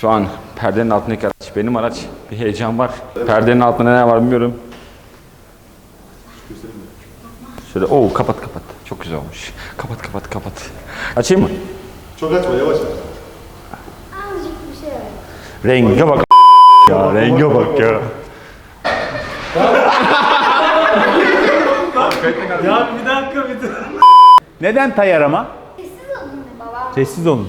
Şu an perdenin altındaki araç benim araç. Bir heyecan var. Perdenin altında ne var bilmiyorum. Şöyle oo kapat kapat. Çok güzel olmuş. Kapat kapat kapat. Açayım mı? Çok açma yavaş aç. Azıcık bir şey var. Renge bak ya renge bak ya. Ya bir dakika bir dur. Neden tay arama? Sessiz olun baba. Sessiz olun.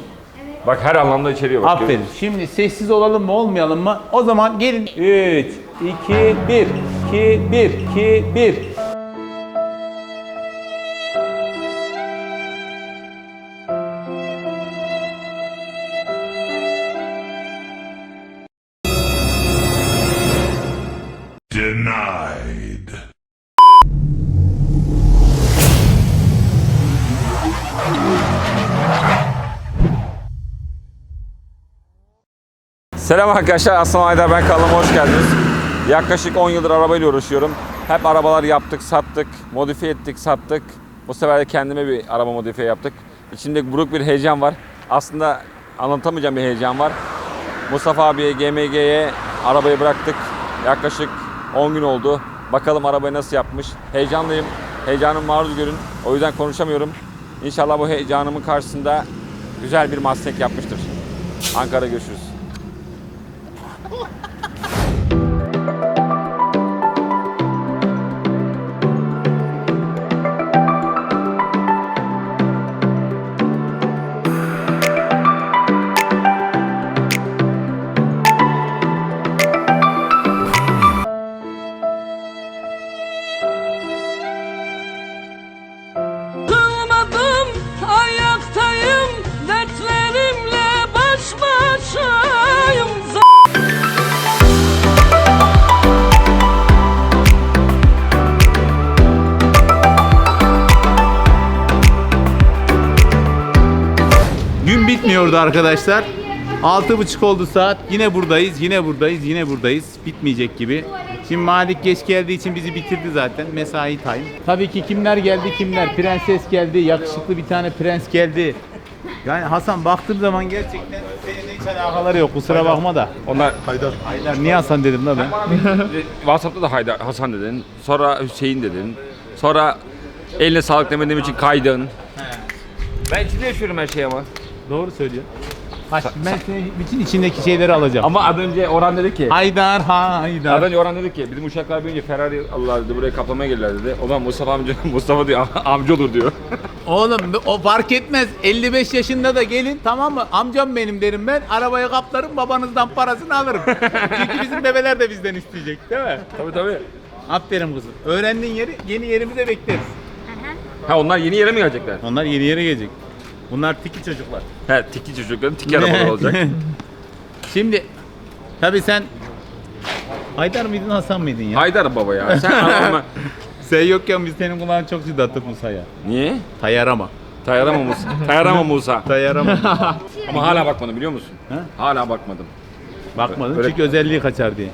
Bak her anlamda içeriyor bak. Aferin. Şimdi sessiz olalım mı olmayalım mı? O zaman gelin. 3, 2, 1. 2, 1, 2, 1. Selam arkadaşlar. Aslan Aydar ben kanalıma hoş geldiniz. Yaklaşık 10 yıldır arabayla uğraşıyorum. Hep arabalar yaptık, sattık, modifiye ettik, sattık. Bu sefer de kendime bir araba modifiye yaptık. İçinde buruk bir heyecan var. Aslında anlatamayacağım bir heyecan var. Mustafa abiye, GMG'ye arabayı bıraktık. Yaklaşık 10 gün oldu. Bakalım arabayı nasıl yapmış. Heyecanlıyım. Heyecanım maruz görün. O yüzden konuşamıyorum. İnşallah bu heyecanımın karşısında güzel bir Mustang yapmıştır. Ankara görüşürüz. 我 操 bitmiyordu arkadaşlar. Altı buçuk oldu saat. Yine buradayız, yine buradayız, yine buradayız. Bitmeyecek gibi. Şimdi Malik geç geldiği için bizi bitirdi zaten. Mesai time. Tabii ki kimler geldi kimler? Prenses geldi, yakışıklı bir tane prens geldi. Yani Hasan baktığım zaman gerçekten seninle hiç alakaları yok. Kusura bakma da. Onlar Haydar. Haydar niye Hasan dedim la ben? WhatsApp'ta da Haydar, Hasan dedin. Sonra Hüseyin dedin. Sonra eline sağlık demediğim için kaydın. Ben içinde yaşıyorum her şeyi ama. Doğru söylüyor. Bak ben senin bütün içindeki şeyleri alacağım. Ama az önce Orhan dedi ki. Haydar Az Haydar. önce Orhan dedi ki bizim uşaklar büyüyünce Ferrari alırlar dedi buraya kaplamaya gelirler dedi. O zaman Mustafa amca Mustafa diyor amca olur diyor. Oğlum o fark etmez. 55 yaşında da gelin tamam mı? Amcam benim derim ben. Arabayı kaplarım babanızdan parasını alırım. Çünkü bizim bebeler de bizden isteyecek değil mi? tabii tabii. Aferin kızım. Öğrendiğin yeri yeni yerimize bekleriz. Ha onlar yeni yere mi gelecekler? Onlar yeni yere gelecek. Bunlar tiki çocuklar. He tiki çocukların tiki arabalar olacak. Şimdi tabii sen Haydar mıydın Hasan mıydın ya? Haydar baba ya. Sen arabama... Sen yokken biz senin kulağın çok şiddetti Musa'ya. Niye? Tayarama. Tayarama Musa. Tayarama Musa. Tayarama. Ama hala bakmadım biliyor musun? Ha? Hala bakmadım. Bakmadın Öyle- çünkü özelliği kaçar diye.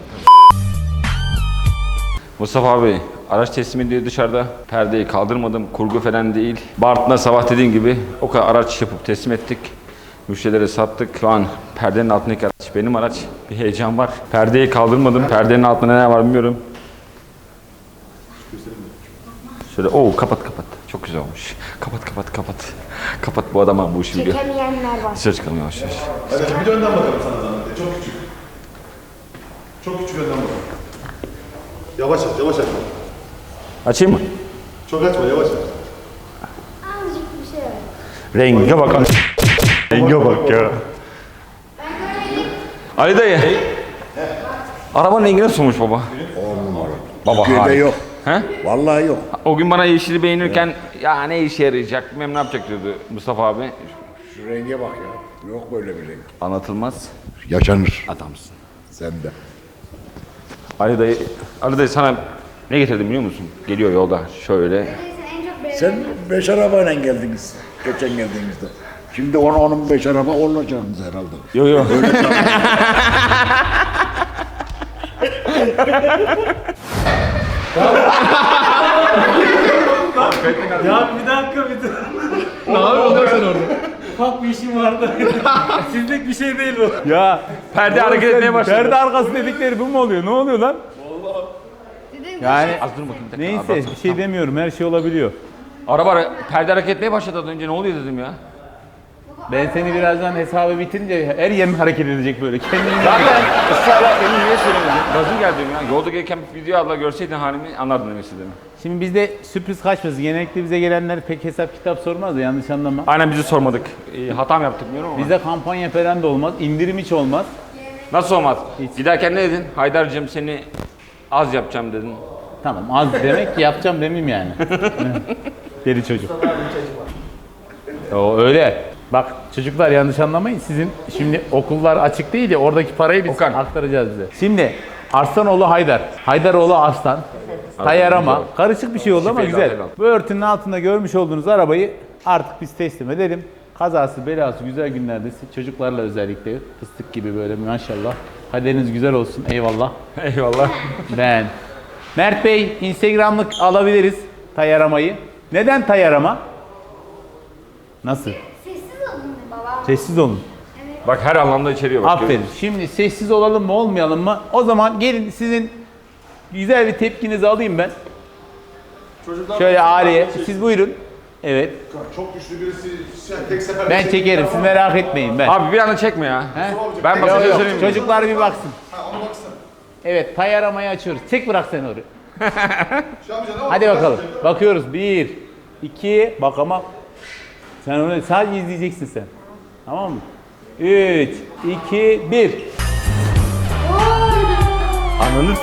Mustafa abi araç teslim ediyor dışarıda. Perdeyi kaldırmadım. Kurgu falan değil. Bartın'a sabah dediğim gibi o kadar araç yapıp teslim ettik. Müşterilere sattık. Şu an perdenin altındaki araç benim araç. Bir heyecan var. Perdeyi kaldırmadım. Perdenin altında ne var bilmiyorum. Şöyle oo kapat kapat. Çok güzel olmuş. Kapat kapat kapat. Kapat bu adama bu işi biliyor. Çekemeyenler var. Dışarı çıkalım yavaş yavaş. Hadi bir önden bakalım sana zahmet. Çok küçük. Çok küçük önden bakalım. Yavaş yavaş aç. Açayım mı? Çok açma, yavaş aç. Azıcık bir şey var. Renge bak. Renge bak ya. Ali dayı. Arabanın rengi nasıl olmuş baba? Baba Türkiye'de harika. yok. He? Vallahi yok. O gün bana yeşili beğenirken ya ne işe yarayacak bilmem ne yapacak diyordu Mustafa abi. Şu renge bak ya. Yok böyle bir renk. Anlatılmaz. Yaşanır. Adamsın. Sen de. Ali dayı, Ali dayı sana ne getirdim biliyor musun? Geliyor yolda şöyle. Sen beş arabayla geldiniz. Geçen geldiğinizde. Şimdi on, onun beş araba olacaksınız herhalde. Yo yo. Ya bir dakika bir dur. ne yapıyorsun sen orada? ufak bir işim vardı. Sizlik bir şey değil bu. Ya perde hareket etmeye başladı. Perde arkası dedikleri bu mu oluyor? Ne oluyor lan? Yani Az dur bakayım. bir dakika, neyse abi, bir şey demiyorum. Her şey olabiliyor. Araba perde hareket etmeye başladı az önce ne oluyor dedim ya. Ben seni birazdan hesabı bitirince her yerin hareket edecek böyle. Kendini Zaten ısrarla beni niye söylemedin? Gazın geldi ya. Yolda gelirken bir video abla görseydin halimi anlardın demek istediğimi. Şimdi bizde sürpriz kaçmasın. Genellikle bize gelenler pek hesap kitap sormaz da yanlış anlama. Aynen bizi sormadık. Ee, hata mı yaptık bilmiyorum ama. Bizde kampanya falan da olmaz. indirim hiç olmaz. Nasıl olmaz? Giderken ne dedin? Haydar'cığım seni az yapacağım dedin. Tamam az demek ki yapacağım demeyeyim yani. Deli çocuk. O öyle. Bak çocuklar yanlış anlamayın. Sizin şimdi okullar açık değil ya oradaki parayı biz Okan. aktaracağız bize. Şimdi Arslanoğlu Haydar. Haydaroğlu Arslan. Tayarama. Karışık bir şey oldu ama güzel. Bu örtünün altında görmüş olduğunuz arabayı artık biz teslim edelim. Kazası belası güzel günlerde çocuklarla özellikle fıstık gibi böyle maşallah. Kaderiniz güzel olsun eyvallah. Eyvallah. Ben. Mert Bey, Instagram'lık alabiliriz tayaramayı. Neden tayarama? Nasıl? Sessiz olun be baba. Sessiz olun. Bak her anlamda içeriyor bak. Aferin. Şimdi sessiz olalım mı olmayalım mı? O zaman gelin sizin güzel bir tepkinizi alayım ben. Çocuklar Şöyle Aliye. Siz buyurun. Evet. Çok güçlü birisi şey, tek seferde Ben çekerim. Siz merak etmeyin ben. Abi bir anda çekme ya. He? Ben Yok, yok. söyleyeyim. Çocuklar bir baksın. Ha ona baksana. Evet tayaramayı açıyoruz. Çek bırak sen. Şey yapacaksın ama Hadi bak- bakalım. Bakıyoruz. Bir, iki, bak ama sen onu sadece izleyeceksin sen. Tamam mı? Üç, iki, bir. Ananız.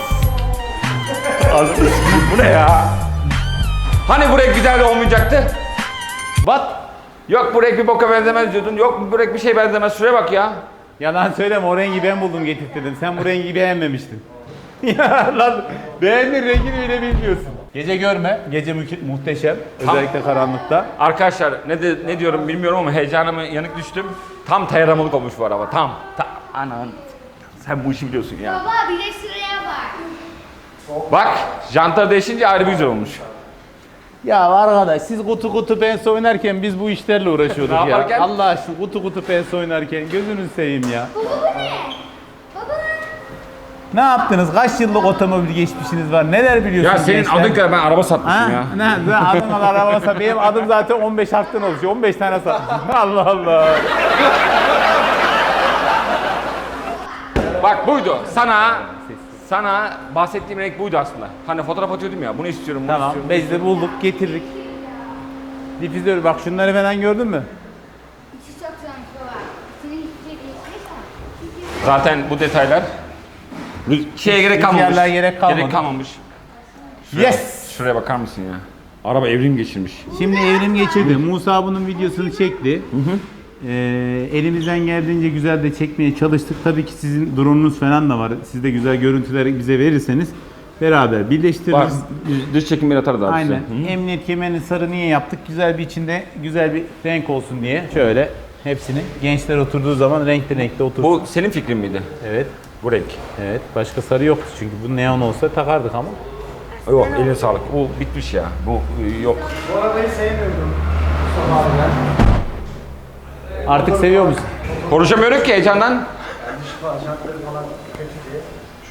Ananız. Bu ne ya? Hani bu renk güzel olmayacaktı? Bat. Yok bu renk bir boka benzemez diyordun. Yok bu renk bir şey benzemez. Şuraya bak ya. Yalan söyleme o rengi ben buldum getirttirdim. Sen bu rengi beğenmemiştin. ya lan beğendin rengini bile bilmiyorsun. Gece görme. Gece mü- muhteşem. Özellikle karanlıkta. Arkadaşlar ne de, ne diyorum bilmiyorum ama heyecanıma yanık düştüm. Tam tayaramalık olmuş bu araba. Tam. Ta anan. Sen bu işi biliyorsun ya. Baba bir de şuraya bak. Bak jantlar değişince ayrı bir güzel olmuş. Ya arkadaş siz kutu kutu pens oynarken biz bu işlerle uğraşıyorduk Ne ya. yaparken? Allah aşkına kutu kutu pens oynarken gözünü seveyim ya. Baba bu ne? Baba. Ne yaptınız? Kaç yıllık otomobil geçmişiniz var? Neler Ya biliyorsunuz senin gençler? adın kadar ben araba Ha? satmışım ya. Ne? Ben adım arabasa benim adım zaten 15 harften oluşuyor. 15 tane satmışım. Allah Allah. Bak buydu. Sana sana bahsettiğim renk buydu aslında. Hani fotoğraf atıyordum ya. Bunu istiyorum, bunu Tamam. istiyorum. Biz de bulduk, getirdik. Difüzör bak şunları falan gördün mü? İçi çok güzelmiş baba. Senin şey değişmiş mi? Zaten bu detaylar bir şeye gerek kalmamış. Rüzgarlar gerek kalmadı. Kalmamış. Şuraya Yes! şuraya bakar mısın ya? Araba evrim geçirmiş. Şimdi evrim geçirdi. Musa bunun videosunu çekti. Ee, elimizden geldiğince güzel de çekmeye çalıştık. Tabii ki sizin drone'unuz falan da var. Siz de güzel görüntüleri bize verirseniz beraber birleştiririz. Bak dış çekim bir atar da abi Aynen. size. Emniyet kemerini sarı niye yaptık? Güzel bir içinde güzel bir renk olsun diye. Şöyle hepsini gençler oturduğu zaman renkli renkli otursun. Bu senin fikrin miydi? Evet. Bu renk. Evet. Başka sarı yoktu çünkü bu neon olsa takardık ama. Yok eline sağlık. Bu bitmiş ya. Bu e, yok. Artık seviyor musun? Konuşamıyorum ki heyecandan.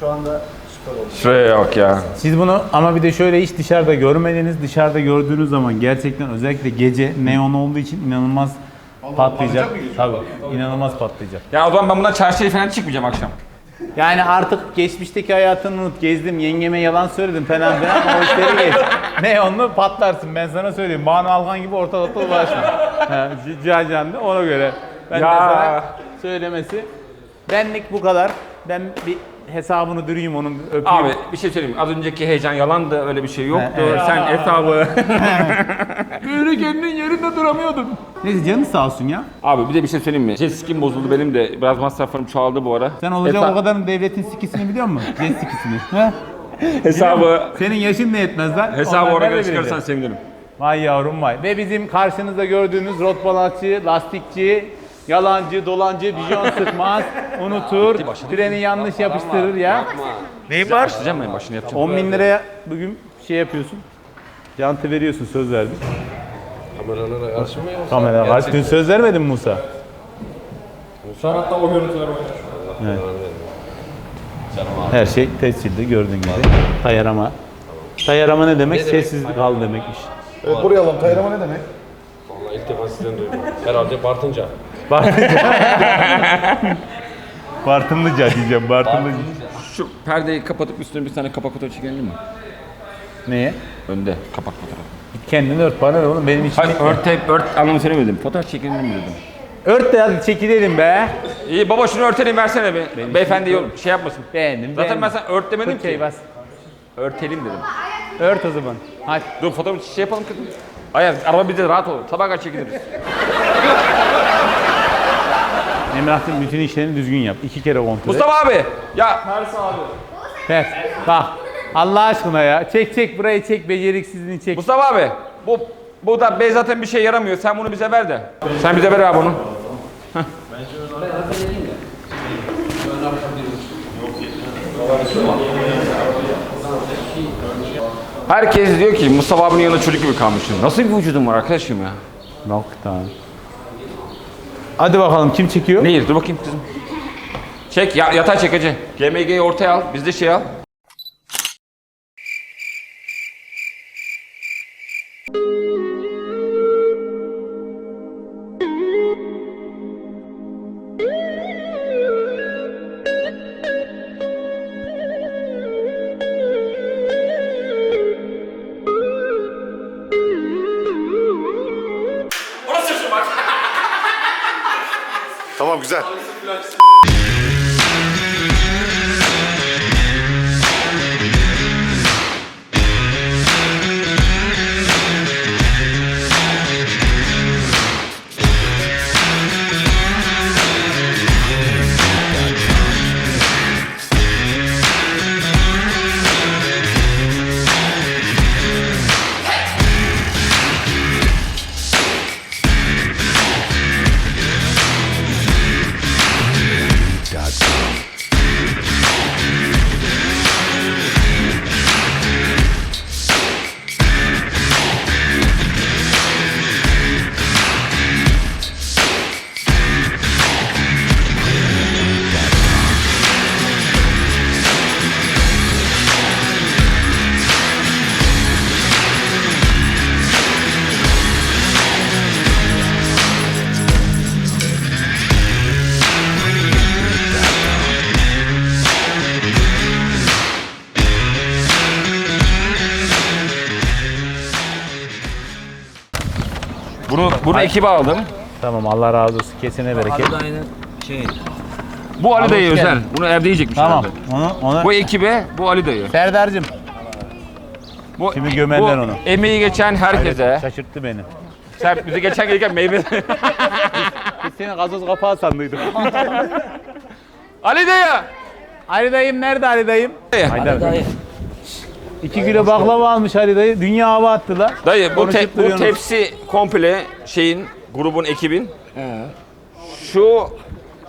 Şu anda süper oldu. Şuraya bak ya. Siz bunu ama bir de şöyle hiç dışarıda görmediniz. Dışarıda gördüğünüz zaman gerçekten özellikle gece neon olduğu için inanılmaz patlayacak. Tabii. inanılmaz patlayacak. Ya o zaman ben bundan çarşıya falan çıkmayacağım akşam. Yani artık geçmişteki hayatını unut. Gezdim, yengeme yalan söyledim falan filan. O işleri geç. Neonlu patlarsın ben sana söyleyeyim. Banu Alkan gibi ortalıkta dolaşma. Ha, Cihacan'da ona göre. Ben de Ya. sana söylemesi. Benlik bu kadar. Ben bir hesabını dürüyüm onun öpeyim. Abi bir şey söyleyeyim. Az önceki heyecan yalandı. Öyle bir şey yoktu. evet. Sen hesabı... Böyle kendin yerinde duramıyordun. Neyse canın sağ olsun ya. Abi bir de bir şey söyleyeyim mi? Jet ski'm bozuldu benim de. Biraz masraflarım çoğaldı bu ara. Sen olacak Hesa- o kadarın devletin sikisini biliyor musun? Jet sikisini. He? Hesabı... Senin yaşın ne yetmez lan? Hesabı oraya nerede göre çıkarsan bileceksin? sevinirim. Vay yavrum vay. Ve bizim karşınızda gördüğünüz rot balatçı, lastikçi, yalancı, dolancı, bijon sıkmaz, unutur, freni yanlış yapıştırır ya. Neyin var? Başlayacağım ben başını yapacağım. 10 bin liraya bugün şey yapıyorsun. Jantı veriyorsun söz verdin. Kameralara karşı mı yoksa? Kamera var. Dün söz vermedin mi Musa? Musa hatta o görüntüler oynuyor. Evet. Her şey tescilli gördüğün gibi. Tayarama. Tayarama ne demek? Sessizlik al demekmiş. Evet buraya alalım. Tayrama ne demek? Vallahi ilk defa sizden duydum. Herhalde Bartınca. Bartınlıca diyeceğim. Bartınlıca. Şu perdeyi kapatıp üstüne bir tane kapak fotoğrafı çekelim mi? Neye? Önde kapak fotoğrafı. Kendini ört bana ne oğlum benim için. Hayır ört ört anlamı söylemedim. Fotoğraf çekelim mi dedim. Ört de hadi çekilelim be. İyi baba şunu örtelim versene be. Beyefendi yol şey yapmasın. Beğendim. Zaten ben sana ört demedim Fırçayı ki. bas. Örtelim dedim. Ört o zaman. Hadi. Dur fotoğrafı şey yapalım kızım. Hayır araba bir de rahat ol. Sabah kadar çekiliriz. Emrah'cığım bütün işlerini düzgün yap. İki kere kontrol et. Mustafa abi. Ya Ters. Bak. Allah aşkına ya. Çek çek burayı çek. Beceriksizliğini çek. Mustafa abi. Bu bu da be zaten bir şey yaramıyor. Sen bunu bize ver de. Sen bize ver abi bunu. Herkes diyor ki Mustafa abinin yanında çocuk gibi kalmışsın. Nasıl bir vücudun var arkadaşım ya? Nokta. Hadi bakalım kim çekiyor? Nehir dur bakayım kızım. Çek ya, yatay çek hacı. GMG'yi ortaya al. Biz de şey al. Bunu bunu ekibe aldım. Tamam Allah razı olsun. Kesene bereket. Bu Ali dayı hoş özel. geldin. Bunu evde yiyecekmiş Tamam. herhalde. Onu, onu. Bu ekibe bu Ali dayı. Serdar'cığım. Bu, Şimdi gömenler bu onu. Emeği geçen herkese. Şaşırttı beni. Sen bizi geçen gelirken meyve... Biz seni gazoz kapağı sandıydık. Ali dayı! Ali dayım nerede Ali dayım? Dayı. Haydar dayı. 2 kilo baklava almış Ali dayı. Dünya hava attılar. Dayı bu, Konuşup te- bu duruyorsunuz. tepsi komple şeyin, grubun, ekibin. Şu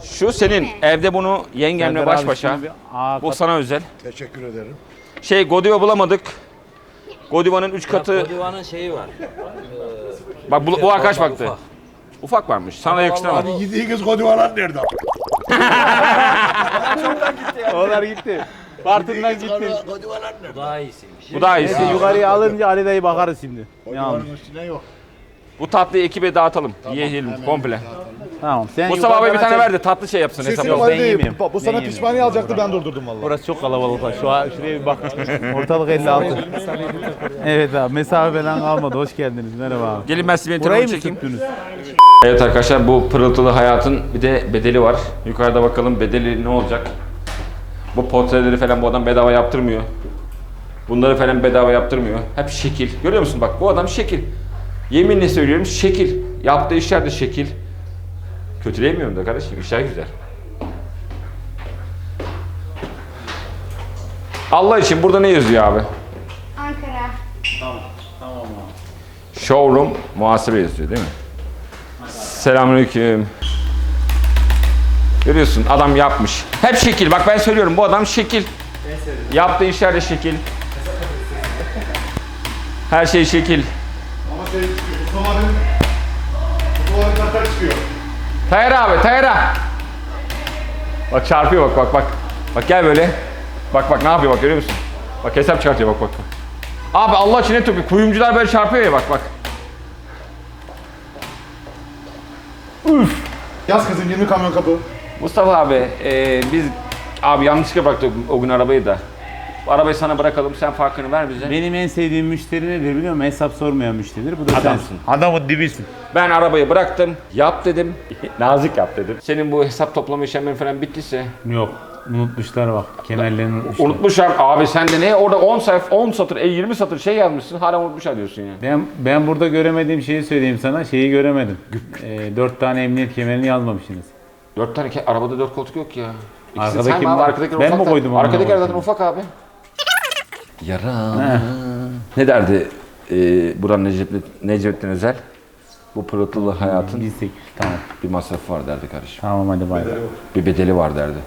şu senin evde bunu yengemle Serdar baş abi başa. bir- Aa, Bu sana özel. Teşekkür ederim. Şey Godiva bulamadık. Godiva'nın 3 katı. Kodivanın şeyi var. Bak bu, bu arkadaş baktı. Ufak varmış. Sana yakıştıramadım. Hadi gittiğiniz kodivalar nerede? Onlar gitti. Bartın'dan gitti. Nerede? Daha iyisiymiş. Bu daha iyisi. Neyse yukarıya alınca Ali dayı bakarız şimdi. Ne almış? Üstüne yok. Bu tatlıyı ekibe dağıtalım. Yiyelim komple. Tamam. Sen Mustafa abi bir tane ver de tatlı şey yapsın Sesim hesapla. Yok, ben Ali değil. yemeyeyim. Bu Ben sana yemeyeyim. pişmaniye alacaktı ben durdurdum vallahi. Burası çok kalabalık. var. Şu an şuraya bir bak. Ortalık 56. evet abi mesafe falan kalmadı. Hoş geldiniz. Merhaba abi. Gelin ben size Burayı mı çekeyim. Evet arkadaşlar bu pırıltılı hayatın bir de bedeli var. Yukarıda bakalım bedeli ne olacak. Bu portreleri falan bu adam bedava yaptırmıyor. Bunları falan bedava yaptırmıyor. Hep şekil. Görüyor musun bak bu adam şekil. Yeminle söylüyorum şekil. Yaptığı işler de şekil. Kötüleyemiyorum da kardeşim işler güzel. Allah için burada ne yazıyor abi? Ankara. Showroom muhasebe yazıyor değil mi? Selamünaleyküm. Görüyorsun adam yapmış. Hep şekil. Bak ben söylüyorum bu adam şekil. Yaptığı işler de şekil. Her şey şekil. Mustafa abinin Mustafa abinin kartlar çıkıyor. Tayyar abi, Tayyar'a. Bak çarpıyor bak bak bak. Bak gel böyle. Bak bak ne yapıyor bak görüyor musun? Bak hesap çıkartıyor bak bak. bak. Abi Allah için ne topu. Kuyumcular böyle çarpıyor ya bak bak. Yaz kızım 20 kamyon kapı. Mustafa abi e, biz abi yanlışlıkla bıraktık o gün arabayı da. Bu arabayı sana bırakalım sen farkını ver bize. Benim en sevdiğim müşteri nedir biliyor musun? Hesap sormayan müşteridir. Bu da Adamsın. sensin. Adamın dibisin. Ben arabayı bıraktım. Yap dedim. Nazik yap dedim. Senin bu hesap toplama işlemlerin falan bittiyse. Yok. Unutmuşlar bak. Kemerlerini unutmuşlar. Unutmuşlar. Abi sen de ne? Orada 10 sayfa, 10 satır, e, 20 satır şey yazmışsın. Hala unutmuşlar diyorsun yani. Ben ben burada göremediğim şeyi söyleyeyim sana. Şeyi göremedim. Ee, dört tane emniyet kemerini yazmamışsınız. 4 tane ke- arabada 4 koltuk yok ya. İkisi Arkadaki abi? Arkadakiler Ben ufak mi da- koydum onu Arkadakiler oraya? zaten ufak abi. Yara. Ne derdi e, Buran Necmettin, Necmettin Özel? Bu pırıltılı hayatın 1800 tamam. bir masrafı var derdi kardeşim. Tamam hadi bay bay. Bir bedeli var derdi.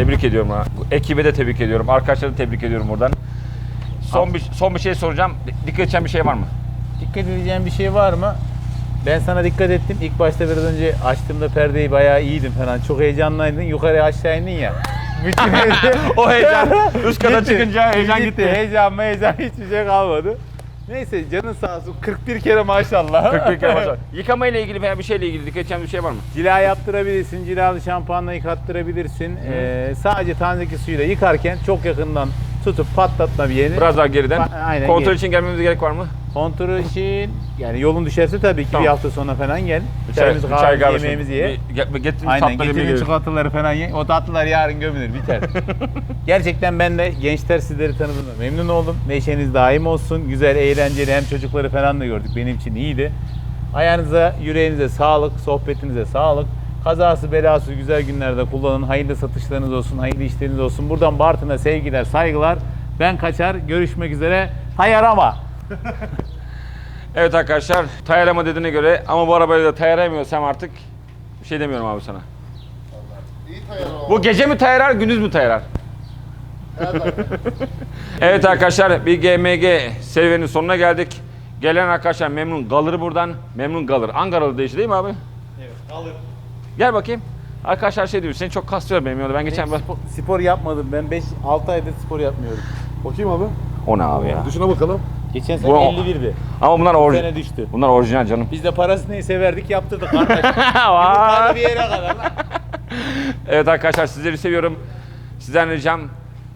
Tebrik ediyorum ha. Ekibe de tebrik ediyorum. Arkadaşları da tebrik ediyorum buradan. Son bir son bir şey soracağım. Dikkat edeceğim bir şey var mı? Dikkat edeceğin bir şey var mı? Ben sana dikkat ettim. İlk başta biraz önce açtığımda perdeyi bayağı iyiydim falan. Çok heyecanlıydın. Yukarı aşağı indin ya. Bütün O heyecan üst kata çıkınca heyecan gitti. Heyecan heyecan hiçbir şey kalmadı. Neyse canın sağ olsun. 41 kere maşallah. 41 kere maşallah. Yıkama ile ilgili veya bir şeyle ilgili dikkat edeceğim bir şey var mı? Cila yaptırabilirsin, cilalı şampuanla yıkattırabilirsin. Ee, sadece tanedeki suyla yıkarken çok yakından tutup patlatma bir yerini. Biraz daha geriden. Ba- aynen, Kontrol geri. için gelmemize gerek var mı? Kontrol için yani yolun düşerse tabii ki Tamam. bir hafta sonra falan gel. Çayımızı kahvemizi yemeğimizi ye. Getirin Aynen tatlı yemeği getirin yiyelim. çikolataları falan ye. O tatlılar yarın gömülür biter. Gerçekten ben de gençler sizleri tanıdığımda memnun oldum. Neşeniz daim olsun. Güzel, eğlenceli hem çocukları falan da gördük. Benim için iyiydi. Ayağınıza, yüreğinize sağlık, sohbetinize sağlık. Kazası belası güzel günlerde kullanın. Hayırlı satışlarınız olsun, hayırlı işleriniz olsun. Buradan Bartın'a sevgiler, saygılar. Ben kaçar. Görüşmek üzere. Hayarama. Evet arkadaşlar tayarama dediğine göre ama bu arabayla da tayaramıyorsam artık bir şey demiyorum abi sana. Bu gece mi tayarar gündüz mü tayarar? evet arkadaşlar bir GMG serüvenin sonuna geldik. Gelen arkadaşlar memnun kalır buradan. Memnun kalır. Ankaralı değişti değil mi abi? Evet, alır. Gel bakayım. Arkadaşlar şey diyor seni çok kastıyor benim yolda. Ben geçen spor, spor yapmadım. Ben 5 6 aydır spor yapmıyorum. Bakayım abi. O ne abi ya? Dışına bakalım. Geçen sene Bu- 51'di. Ama bunlar Bu orijinal. sene düştü. Bunlar orijinal canım. Biz de parası neyse verdik yaptırdık kardeş. Hadi bir yere kadar lan. Evet arkadaşlar sizleri seviyorum. Sizden ricam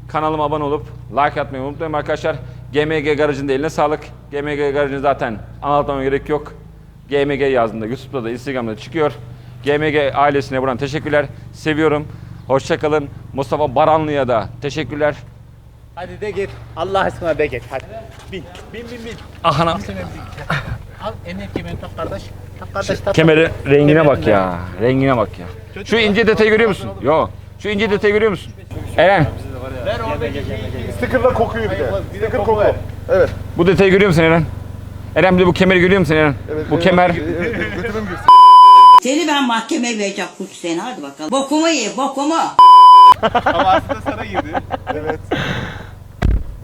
kanalıma abone olup like atmayı unutmayın arkadaşlar. GMG Garajı'nın da eline sağlık. GMG Garajı'nı zaten anlatmama gerek yok. GMG yazdığında YouTube'da da Instagram'da da çıkıyor. GMG ailesine buradan teşekkürler. Seviyorum. Hoşçakalın. Mustafa Baranlı'ya da teşekkürler. Hadi de git. Allah aşkına de git. Hadi. Bin. Bin bin bin. Ahana. Al emniyet kemerini tak kardeş. Tak kardeş tak. Kemeri rengine bak ya. Rengine bak ya. Şu ince detayı görüyor musun? Yo. Şu ince detayı görüyor musun? Eren. Ver oradaki Sticker'la kokuyor bir de. Sticker koku. Evet. Bu detayı görüyor musun Eren? Eren bir de bu kemeri görüyor musun Eren? bu kemer. Evet? Seni ben mahkemeye vereceğim kuş seni hadi bakalım. Bokumu ye bokumu. Ama aslında sana girdi. Evet.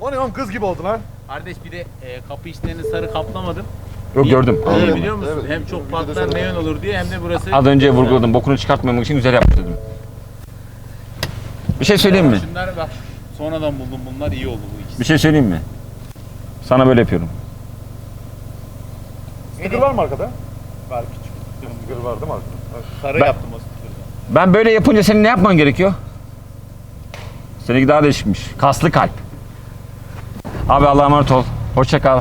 O ne oğlum kız gibi oldu lan. Kardeş bir de e, kapı içlerini sarı kaplamadım. Yok gördüm. Niye Evet, biliyor musun? evet. Hem çok patlar neon olur diye hem de burası Az önce vurguladım. Bokunu çıkartmamak için güzel yapmış dedim. Bir şey söyleyeyim mi? Şunlar bak sonradan buldum bunlar iyi oldu bu ikisi. Bir şey söyleyeyim mi? Sana böyle yapıyorum. Sticker var mı arkada? Var küçük. Sticker var değil mi. Sarı Ben- yaptım o sticker'dan. Ben böyle yapınca senin ne yapman gerekiyor? Seninki daha değişikmiş. Kaslı kalp. Abi Allah'a emanet ol. Hoşça kal.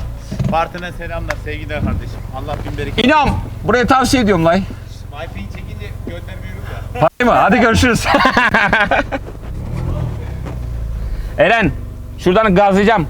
Partine selamlar sevgiler kardeşim. Allah bin bereket. İnan. Buraya tavsiye ediyorum lay. Wi-Fi'yi çekince gönder büyürüm ya. Değil mi? Hadi görüşürüz. Eren. Şuradan gazlayacağım.